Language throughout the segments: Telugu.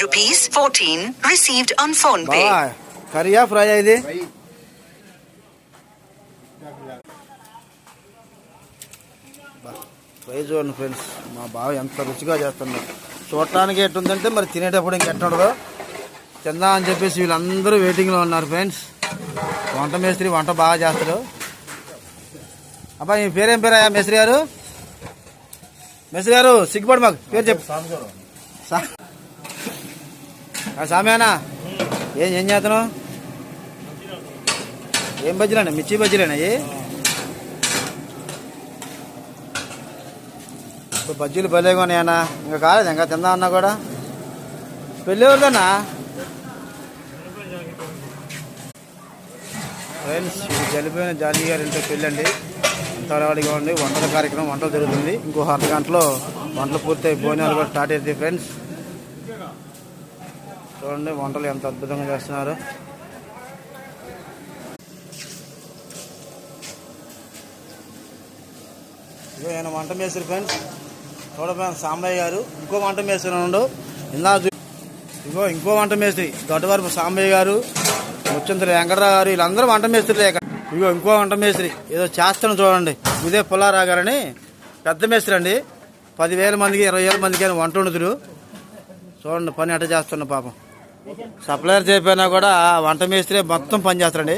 Rupees fourteen received on PhonePe Kariya fry ఇది. బా, ఫ్రై చూడండి ఫ్రెండ్స్. మా బావ ఎంత రుచిగా చేస్తున్నాడు. చూడటానికి ఎట్టుందంటే మరి తినేటప్పుడు ఇంకెట్టుండదు తిందా అని చెప్పేసి వీళ్ళందరూ వెయిటింగ్లో ఉన్నారు ఫ్రెండ్స్. వంట మేస్త్రి వంట బాగా చేస్తాడు. అబ్బా మీ పేరేం పేరా మేస్త్రి గారు? మేస్త్రి గారు సిగ్గుపడి మాకు. పేరు చెప్పు. సామేనా ఏం ఏం చేస్తున్నావు? ఏం బజ్జీలేనా మిర్చి బజ్జీలేనా ఇప్పుడు బజ్జీలు భలేగా ఉన్నాయన్నా ఇంకా కాలేదు ఇంకా తిందా అన్నా కూడా. పెళ్ళి ఎవరిదన్నా ఫ్రెండ్స్ చనిపోయిన జాలి గారి ఇంట్లో పెళ్ళండి. అంతరాడిగా ఉంది. వంటల కార్యక్రమం వంటలు జరుగుతుంది. ఇంకో అర్ధ గంటలో వంటలు పూర్తయి భోజనాలు కూడా స్టార్ట్ అవుతాయి ఫ్రెండ్స్. చూడండి వంటలు ఎంత అద్భుతంగా చేస్తున్నారు. ఇగో ఈయన వంట మేస్త్రి ఫ్రెండ్స్. చూడపోయిన సాంబయ్య గారు ఇంకో వంట మేస్త్రి ఉండు ఇందా చూ ఇగో ఇంకో వంట మేస్త్రి దొడ్డవరపు సాంబయ్య గారు ముచ్చంతరి వెంకటరావు గారు వీళ్ళందరూ వంట మేస్త్రులే. ఇక్కడ ఇగో ఇంకో వంట మేస్త్రి ఏదో చేస్తాను చూడండి. ఇదే పుల్లారావు గారని పెద్ద మేస్త్రి అండి. పదివేల మందికి ఇరవై వేల మందికి అని వంట వండుతురు. చూడండి పని అట్ట చేస్తున్న పాపం. సప్లయర్ చేయకపోయినా కూడా వంట మేస్త్రి మొత్తం పని చేస్తారండి.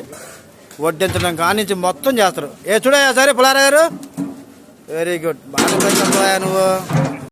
వడ్డించడం కానించి మొత్తం చేస్తారు. ఏ చూడయా సరే పులారా గారు? వెరీ గుడ్ బాగా నువ్వు?